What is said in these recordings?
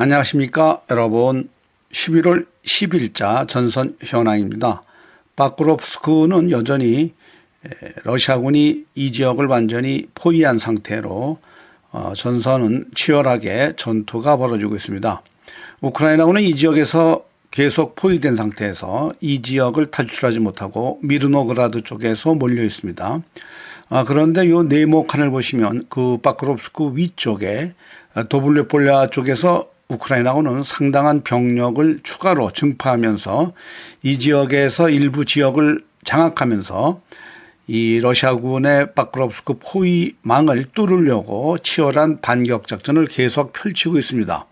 안녕하십니까 여러분 11월 10일자 전선 현황입니다. 바크롭스크는 여전히 러시아군이 이 지역을 완전히 포위한 상태로 어, 전선은 치열하게 전투가 벌어지고 있습니다. 우크라이나군은 이 지역에서 계속 포위된 상태에서 이 지역을 탈출하지 못하고 미르노그라드 쪽에서 몰려 있습니다. 아, 그런데 요 네모 칸을 보시면 그 바크롭스크 위쪽에 도블레폴리아 쪽에서 우크라이나군은 상당한 병력을 추가로 증파하면서 이 지역에서 일부 지역을 장악하면서 이 러시아군의 바크롭스크 포위망을 뚫으려고 치열한 반격 작전을 계속 펼치고 있습니다.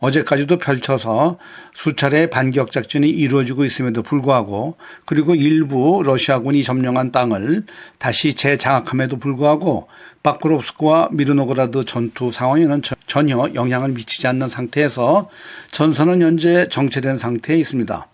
어제까지도 펼쳐서 수차례 반격 작전이 이루어지고 있음에도 불구하고 그리고 일부 러시아군이 점령한 땅을 다시 재장악함에도 불구하고 바크롭스크와 미르노그라드 전투 상황에는 전혀 영향을 미치지 않는 상태에서 전선은 현재 정체된 상태에 있습니다.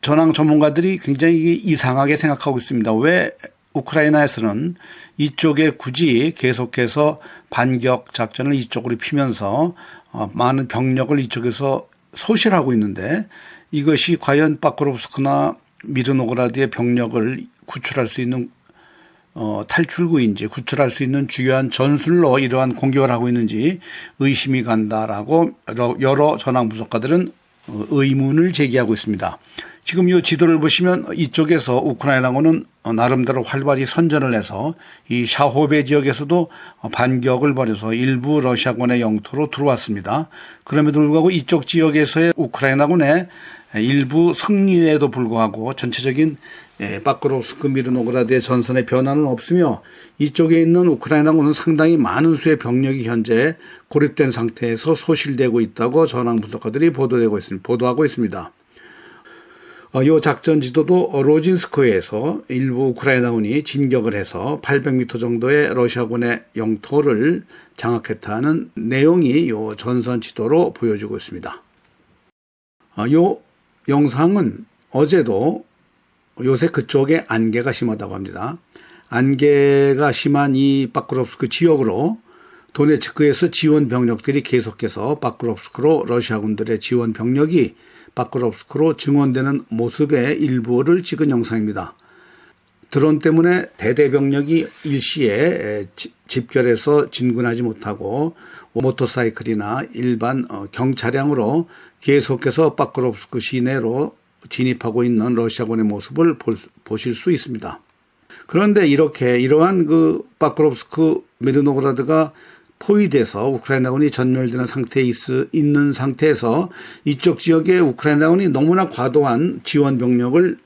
전황 전문가들이 굉장히 이상하게 생각하고 있습니다. 왜 우크라이나에서는 이쪽에 굳이 계속해서 반격 작전을 이쪽으로 피면서 어, 많은 병력을 이쪽에서 소실하고 있는데 이것이 과연 바크롭스크나 미르노그라드의 병력을 구출할 수 있는 어, 탈출구인지 구출할 수 있는 중요한 전술로 이러한 공격을 하고 있는지 의심이 간다라고 여러, 여러 전황 분석가들은 어, 의문을 제기하고 있습니다. 지금 이 지도를 보시면 이쪽에서 우크라이나군은 나름대로 활발히 선전을 해서 이 샤호베 지역에서도 반격을 벌여서 일부 러시아군의 영토로 들어왔습니다. 그럼에도 불구하고 이쪽 지역에서의 우크라이나군의 일부 승리에도 불구하고 전체적인 바크로스크 미르노그라드의 전선의 변화는 없으며 이쪽에 있는 우크라이나군은 상당히 많은 수의 병력이 현재 고립된 상태에서 소실되고 있다고 전황 분석가들이 보도되고 있습니다. 보도하고 있습니다. 이 어, 작전 지도도 로진스크에서 일부 우크라이나군이 진격을 해서 800m 정도의 러시아군의 영토를 장악했다는 내용이 이 전선 지도로 보여주고 있습니다. 이 어, 영상은 어제도 요새 그쪽에 안개가 심하다고 합니다. 안개가 심한 이 바크롭스크 지역으로 도네츠크에서 지원 병력들이 계속해서 바크롭스크로 러시아군들의 지원 병력이 바크롭스크로 증원되는 모습의 일부를 찍은 영상입니다. 드론 때문에 대대병력이 일시에 집결해서 진군하지 못하고 모터사이클이나 일반 어, 경차량으로 계속해서 바크롭스크 시내로 진입하고 있는 러시아군의 모습을 보실 수 있습니다. 그런데 이렇게 이러한 그 바크롭스크 미르노그라드가 포위돼서 우크라이나군이 전멸되는 상태에 있, 있는 상태에서 이쪽 지역에 우크라이나군이 너무나 과도한 지원 병력을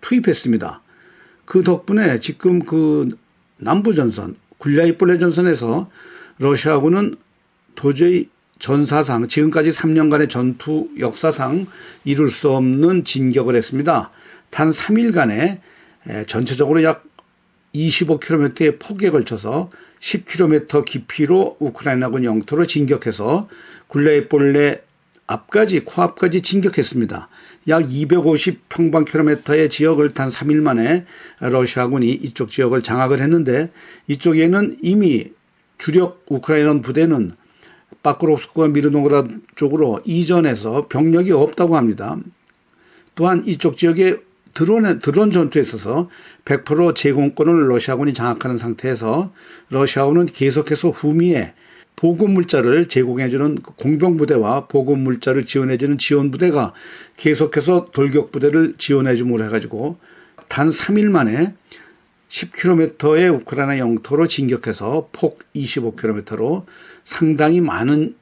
투입했습니다. 그 덕분에 지금 그 남부 전선 굴야이폴레 전선에서 러시아군은 도저히 전사상 지금까지 3년간의 전투 역사상 이룰 수 없는 진격을 했습니다. 단 3일간에 전체적으로 약 25km의 폭에 걸쳐서 10km 깊이로 우크라이나군 영토로 진격해서 굴레이폴레 앞까지 코앞까지 진격했습니다. 약 250평방킬로미터의 지역을 단 3일 만에 러시아군이 이쪽 지역을 장악을 했는데 이쪽에는 이미 주력 우크라이나 부대는 바크롭스크와 미르노그라 쪽으로 이전해서 병력이 없다고 합니다. 또한 이쪽 지역에 드론, 드론 전투에 있어서 100% 제공권을 러시아군이 장악하는 상태에서 러시아군은 계속해서 후미에 보급 물자를 제공해주는 그 공병 부대와 보급 물자를 지원해주는 지원 부대가 계속해서 돌격 부대를 지원해줌으로 해가지고 단 3일 만에 10km의 우크라이나 영토로 진격해서 폭 25km로 상당히 많은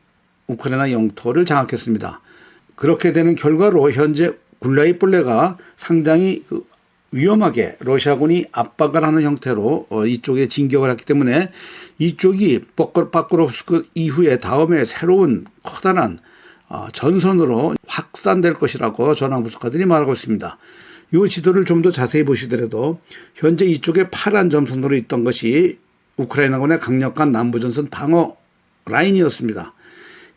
우크라이나 영토를 장악했습니다. 그렇게 되는 결과로 현재 굴라이폴레가 상당히 그 위험하게 러시아군이 압박을 하는 형태로 어, 이쪽에 진격을 했기 때문에 이쪽이 바크롭스크 이후에 다음에 새로운 커다란 어, 전선으로 확산될 것이라고 전황 분석가들이 말하고 있습니다. 이 지도를 좀 더 자세히 보시더라도 현재 이쪽에 파란 점선으로 있던 것이 우크라이나군의 강력한 남부전선 방어 라인이었습니다.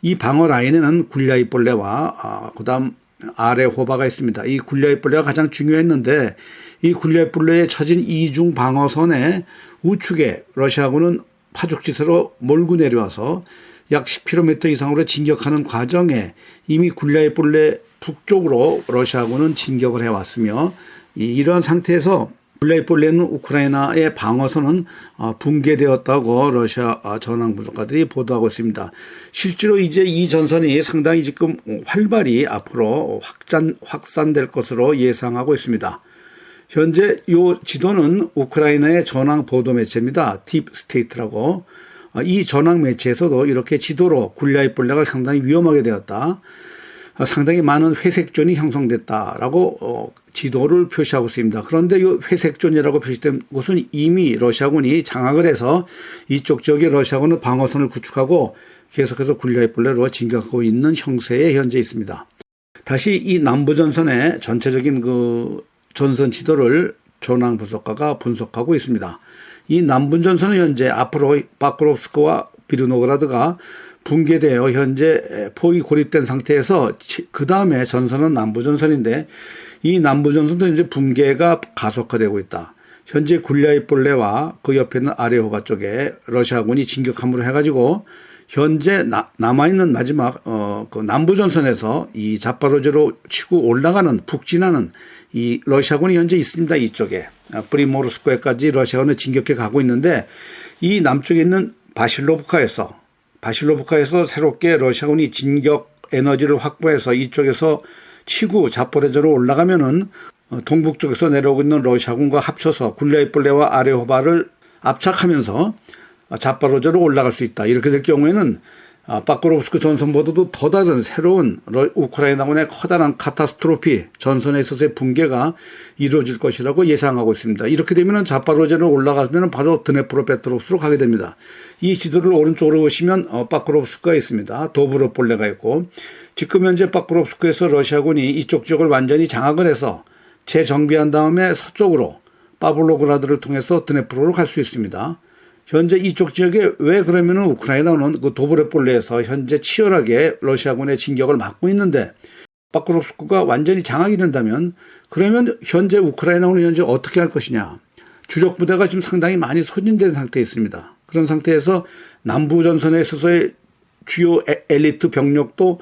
이 방어 라인에는 굴야이폴레와 어, 그다음 아래 호바가 있습니다. 이 굴레이뿔레가 가장 중요했는데 이 굴레이뿔레에 처진 이중 방어선의 우측에 러시아군은 파죽지세로 몰고 내려와서 약 10km 이상으로 진격하는 과정에 이미 굴라이 볼레 북쪽으로 러시아군은 진격을 해왔으며 이- 이러한 상태에서 굴라이 볼레는 우크라이나의 방어선은 어, 붕괴되었다고 러시아 어, 전황 분석가들이 보도하고 있습니다. 실제로 이제 이 전선이 상당히 지금 활발히 앞으로 확산 확산될 것으로 예상하고 있습니다. 현재 요 지도는 우크라이나의 전황 보도 매체입니다. 딥 스테이트라고. 어, 이 전황 매체에서도 이렇게 지도로 굴라이 볼레가 상당히 위험하게 되었다. 어, 상당히 많은 회색존이 형성됐다라고 어, 지도를 표시하고 있습니다. 그런데 이 회색존이라고 표시된 곳은 이미 러시아군이 장악을 해서 이쪽 지역에 러시아군은 방어선을 구축하고 계속해서 굴라이 볼레로 진격하고 있는 형세에 현재 있습니다. 다시 이 남부 전선의 전체적인 그 전선 지도를 전황 분석가가 분석하고 있습니다. 이 남부 전선은 현재 앞으로 바크롭스크와 비르노그라드가 붕괴되어 현재 포위 고립된 상태에서 그 다음에 전선은 남부 전선인데 이 남부 전선도 이제 붕괴가 가속화되고 있다. 현재 굴리아이 볼레와 그 옆에 있는 아레호바 쪽에 러시아군이 진격함으로 해가지고 현재 나, 남아있는 마지막 어, 그 남부 전선에서 이 자파로제로 치고 올라가는 북진하는 이 러시아군이 현재 있습니다 이쪽에 아, 프리모르스크에까지 러시아군은 진격해 가고 있는데 이 남쪽에 있는 바실로브카에서 바실로브카에서 새롭게 러시아군이 진격 에너지를 확보해서 이쪽에서 치고 자포레저로 올라가면은 어, 동북 쪽에서 내려오고 있는 러시아군과 합쳐서 굴레이폴레와 아레호바를 압착하면서 자파로저로 올라갈 수 있다. 이렇게 될 경우에는 아, 바코로브스크 전선보다도 더 다른 새로운 러- 우크라이나군의 커다란 카타스트로피 전선에 있어서의 붕괴가 이루어질 것이라고 예상하고 있습니다. 이렇게 되면 자파로제를 올라가면 바로 드네프로페트롭스로 가게 됩니다. 이 지도를 오른쪽으로 보시면 어, 바코롭스크가 있습니다. 도브로폴레가 있고 지금 현재 바코롭스크에서 러시아군이 이쪽 지역을 완전히 장악을 해서 재정비한 다음에 서쪽으로 파블로그라드를 통해서 드네프로로 갈 수 있습니다. 현재 이쪽 지역에 왜 그러면은 우크라이나는 그 도브레폴레에서 현재 치열하게 러시아군의 진격을 막고 있는데 바크롭스크가 완전히 장악이 된다면 그러면 현재 우크라이나는 현재 어떻게 할 것이냐. 주력 부대가 지금 상당히 많이 소진된 상태에 있습니다. 그런 상태에서 남부 전선에 있어서의 주요 에- 엘리트 병력도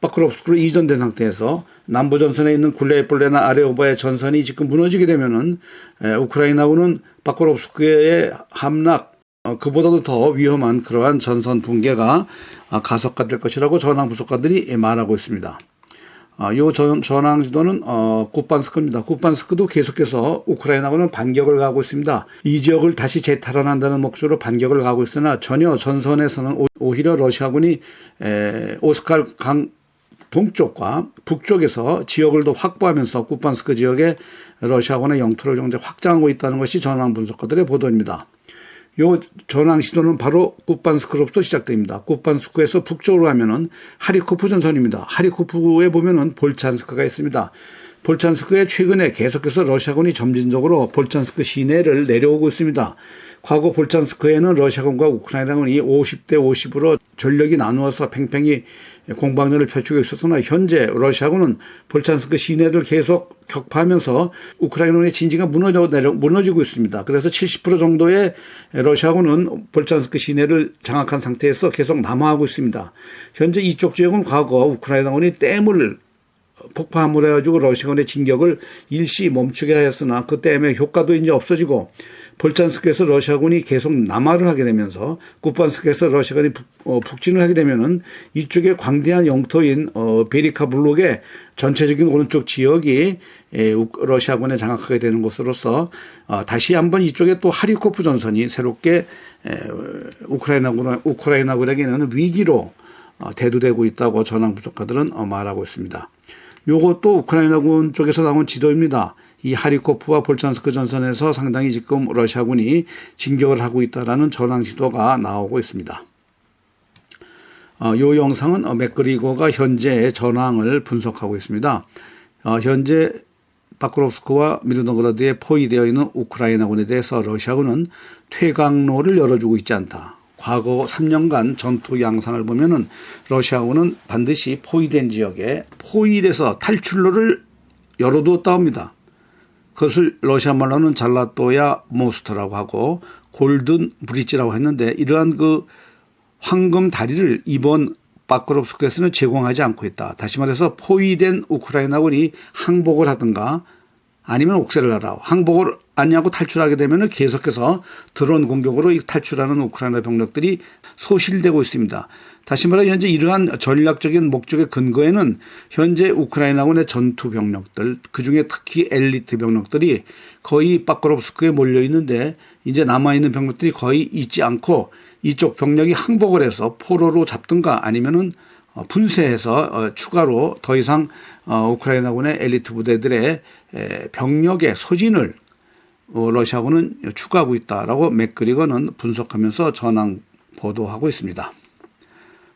바크롭스크로 이전된 상태에서 남부 전선에 있는 굴레폴레나 아레오바의 전선이 지금 무너지게 되면은 에, 우크라이나군은 바크롭스크의 함락 어, 그보다도 더 위험한 그러한 전선 붕괴가 아, 가속화될 것이라고 전황 분석가들이 말하고 있습니다. 아, 요 전, 전황 지도는 어, 쿠판스크입니다. 쿠판스크도 계속해서 우크라이나군은 반격을 가고 있습니다. 이 지역을 다시 재탈환한다는 목적으로 반격을 가고 있으나 전혀 전선에서는 오- 오히려 러시아군이 에, 오스칼 강 동쪽과 북쪽에서 지역을 더 확보하면서 쿠판스크 지역에 러시아군의 영토를 정제 확장하고 있다는 것이 전황 분석가들의 보도입니다. 요 전황 시도는 바로 쿠판스크로부터 시작됩니다. 쿠판스크에서 북쪽으로 가면은 하리코프 전선입니다. 하리코프에 보면은 볼찬스크가 있습니다. 볼찬스크에 최근에 계속해서 러시아군이 점진적으로 볼찬스크 시내를 내려오고 있습니다. 과거 볼찬스크에는 러시아군과 우크라이나군이 50대 50으로 전력이 나누어서 팽팽히 공방전을 펼치고 있었으나 현재 러시아군은 볼찬스크 시내를 계속 격파하면서 우크라이나의 진지가 무너져 내려 무너지고 있습니다. 그래서 70% 정도의 러시아군은 볼찬스크 시내를 장악한 상태에서 계속 남하하고 있습니다. 현재 이쪽 지역은 과거 우크라이나군이 댐을 폭파함으로 해가지고 러시아군의 진격을 일시 멈추게 하였으나 그 때문에 효과도 이제 없어지고 볼찬스크에서 러시아군이 계속 남하를 하게 되면서 쿠판스크에서 러시아군이 북, 어, 북진을 하게 되면은 이쪽에 광대한 영토인 어, 베리카 블록의 전체적인 오른쪽 지역이 에, 우- 러시아군에 장악하게 되는 것으로서 어, 다시 한번 이쪽에 또 하리코프 전선이 새롭게 에, 우크라이나군 우크라이나군에게는 위기로 어, 대두되고 있다고 전황 분석가들은 어, 말하고 있습니다. 요것도 우크라이나군 쪽에서 나온 지도입니다. 이 하리코프와 볼찬스크 전선에서 상당히 지금 러시아군이 진격을 하고 있다라는 전황 지도가 나오고 있습니다. 어, 요 영상은 어, 맥그리고가 현재의 전황을 분석하고 있습니다. 어, 현재 바크롭스크와 미르노그라드에 포위되어 있는 우크라이나군에 대해서 러시아군은 퇴강로를 열어주고 있지 않다. 과거 3년간 전투 양상을 보면은 러시아군은 반드시 포위된 지역에 포위돼서 탈출로를 열어두었다 합니다. 그것을 러시아 말로는 잘라또야 모스트라고 하고 골든 브릿지라고 했는데 이러한 그 황금 다리를 이번 바크롭스크에서는 제공하지 않고 있다. 다시 말해서 포위된 우크라이나군이 항복을 하든가 아니면 옥새를 하라. 항복을 안냐고 탈출하게 되면 계속해서 드론 공격으로 이 탈출하는 우크라이나 병력들이 소실되고 있습니다. 다시 말해 현재 이러한 전략적인 목적의 근거에는 현재 우크라이나군의 전투 병력들 그중에 특히 엘리트 병력들이 거의 바크롭스크에 몰려 있는데 이제 남아 있는 병력들이 거의 있지 않고 이쪽 병력이 항복을 해서 포로로 잡든가 아니면은 어, 분쇄해서 어, 추가로 더 이상 어, 우크라이나군의 엘리트 부대들의 에, 병력의 소진을 어, 러시아군은 추구하고 있다라고 맥그리거는 분석하면서 전황 보도하고 있습니다.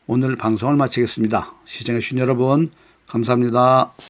오늘 방송을 마치겠습니다. 시청해주신 여러분 감사합니다.